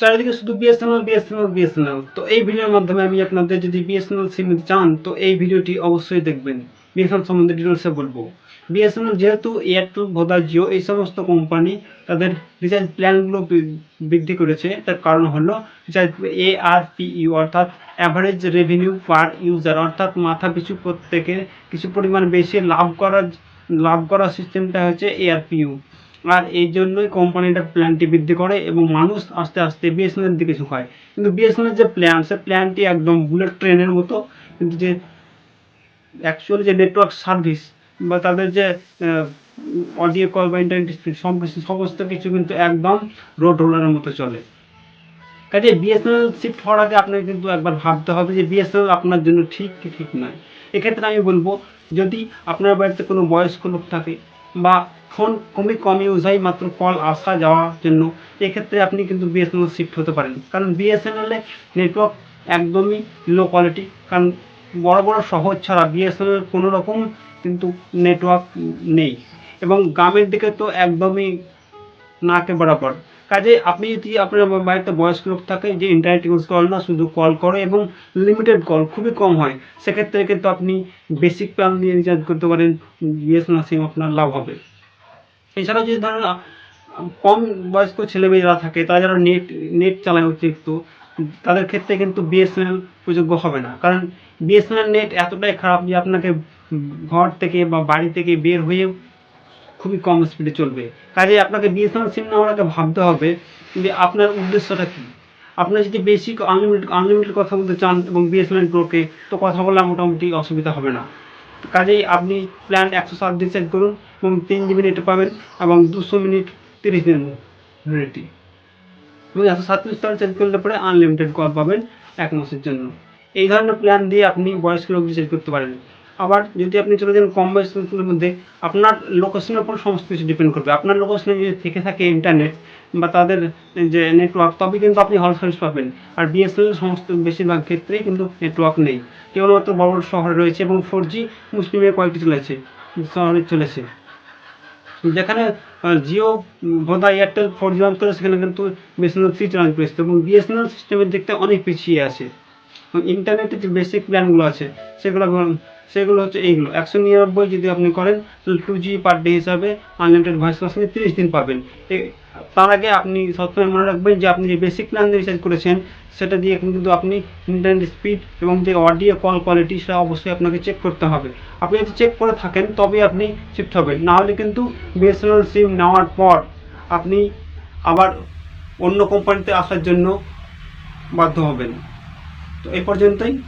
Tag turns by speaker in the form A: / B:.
A: চারিদিকে শুধু BSNL BSNL BSNL তো এই ভিডিওর মাধ্যমে আমি আপনাদের যদি বিএসএনএল সিম চান, তো এই ভিডিওটি অবশ্যই দেখবেন। বিএসএনএল সম্বন্ধে ডিটেলসে বলব। বিএসএনএল যেহেতু এয়ারটেল ভোদা জিও এই সমস্ত কোম্পানি তাদের রিচার্জ প্ল্যানগুলো বৃদ্ধি করেছে। তার কারণ হলো recharge A R P U অর্থাৎ অ্যাভারেজ রেভিনিউ পার ইউজার অর্থাৎ মাথা পিছু প্রত্যেকের কিছু পরিমাণ বেশি লাভ করার লাভ করার সিস্টেমটা হচ্ছে এআরপিইউ আর এই জন্যই কোম্পানিটা প্ল্যানটি বৃদ্ধি করে এবং মানুষ আস্তে আস্তে বিএসএনএল দিকে ঝুঁকায়। কিন্তু বিএসএনএল যে প্ল্যান সে প্ল্যানটি একদম বুলেট ট্রেনের মতো। কিন্তু যে অ্যাকচুয়ালি যে নেটওয়ার্ক সার্ভিস বা তাদের যে অডিও কল বা ইন্টারনেট স্পিড সব কিছু, সমস্ত কিছু কিন্তু একদম রোড রোলারের মতো চলে। কাজে বিএসএনএল শিফট হওয়ার আগে আপনাকে কিন্তু একবার ভাবতে হবে যে বিএসএনএল আপনার জন্য ঠিক কি ঠিক নয়। এক্ষেত্রে আমি বলব, যদি আপনার বাড়িতে কোনো বয়স্ক লোক থাকে বা ফোন খুবই কম ইউজ হয় মাত্র কল আসা যাওয়ার জন্য, এক্ষেত্রে আপনি কিন্তু বিএসএনএল শিফট হতে পারেন। কারণ বিএসএনএলে নেটওয়ার্ক একদমই লো কোয়ালিটি কারণ বড় বড় শহর ছাড়া বিএসএনএল কোনো রকম কিন্তু নেটওয়ার্ক নেই। এবং গ্রামের দিকে তো একদমই নাকে বরাবর। কাজে আপনি যদি আপনার বাড়িতে বয়স্ক লোক থাকে, যে ইন্টারনেট ইউজ করে না, শুধু কল করে এবং লিমিটেড কল খুবই কম হয়, সেক্ষেত্রে কিন্তু আপনি বেসিক প্ল্যান দিয়ে রিচার্জ করতে পারেন বিএসএনএল সিম আপনার লাভ হবে। এছাড়াও যদি ধরেন কম বয়স্ক ছেলেমেয়েরা থাকে, তারা যারা নেট নেট চালায় অতিরিক্ত, তাদের ক্ষেত্রে কিন্তু বিএসএনএল প্রযোগ্য হবে না। কারণ বিএসএনএল নেট এতটাই খারাপ যে আপনাকে ঘর থেকে বা বাড়ি থেকে বের হয়ে খুবই কম স্পিডে চলবে। কাজে আপনাকে বিএসএনএল সিম নেওয়ার আগে ভাবতে হবে যে আপনার উদ্দেশ্যটা কী। আপনার যদি বেসিক আনলিমিটেড আনলিমিটেড কথা বলতে চান এবং বিএসএনএল গ্রোকে তো কথা বলা মোটামুটি অসুবিধা হবে না। কাজেই আপনি প্ল্যান একশো সাত রিচার্জ করুন এবং তিন জিবি নেট পাবেন এবং দুশো মিনিট তিরিশ দিন ভ্যালিডিটি এবং একশো সাতত্রিশ টাকা রিচার্জ করলে পরে আনলিমিটেড কল পাবেন এক মাসের জন্য। এই ধরনের প্ল্যান দিয়ে আপনি বয়স্ক লোক রিচার্জ করতে পারেন। আবার যদি আপনি চলে যান কম লোকের মধ্যে, আপনার লোকেশনের উপর সমস্ত কিছু ডিপেন্ড করবে। আপনার লোকেশনে যদি থেকে থাকে ইন্টারনেট বা তাদের যে নেটওয়ার্ক তবে কিন্তু আপনি হল সার্ভিস পাবেন। আর বিএসএনএল সমস্ত বেশিরভাগ ক্ষেত্রেই কিন্তু নেটওয়ার্ক নেই। কেবলমাত্র বড় বড় শহরে রয়েছে এবং ফোর জি মুসলিমের কয়েকটি চলেছে, শহরে চলেছে। যেখানে জিও ভোদা এয়ারটেল ফোর জি লঞ্চ করে, সেখানে কিন্তু বিএসএনএল থ্রি লঞ্চ করেছে এবং বিএসএনএল সিস্টেমের দিকতে অনেক পিছিয়ে আছে। ইন্টারনেটের যে বেসিক প্ল্যানগুলো আছে, সেগুলো সেগুলো হচ্ছে এইগুলো। একশো নিরানব্বই যদি আপনি করেন, তাহলে টু জি পার ডে হিসাবে আনলিমিটেড ভয়েস কল তিরিশ দিন পাবেন। এ- তার আগে আপনি সবসময় মনে রাখবেন যে আপনি যে বেসিক প্ল্যান দিয়ে রিচার্জ করেছেন, সেটা দিয়ে কিন্তু আপনি ইন্টারনেট স্পিড এবং যে অডিও কল কোয়ালিটি সেটা অবশ্যই আপনাকে চেক করতে হবে। আপনি যদি চেক করে থাকেন, তবেই আপনি শিফট হবেন। না হলে কিন্তু বিএসএনএল সিম নেওয়ার পর আপনি আবার অন্য কোম্পানিতে আসার জন্য বাধ্য হবেন। তো এই পর্যন্তই।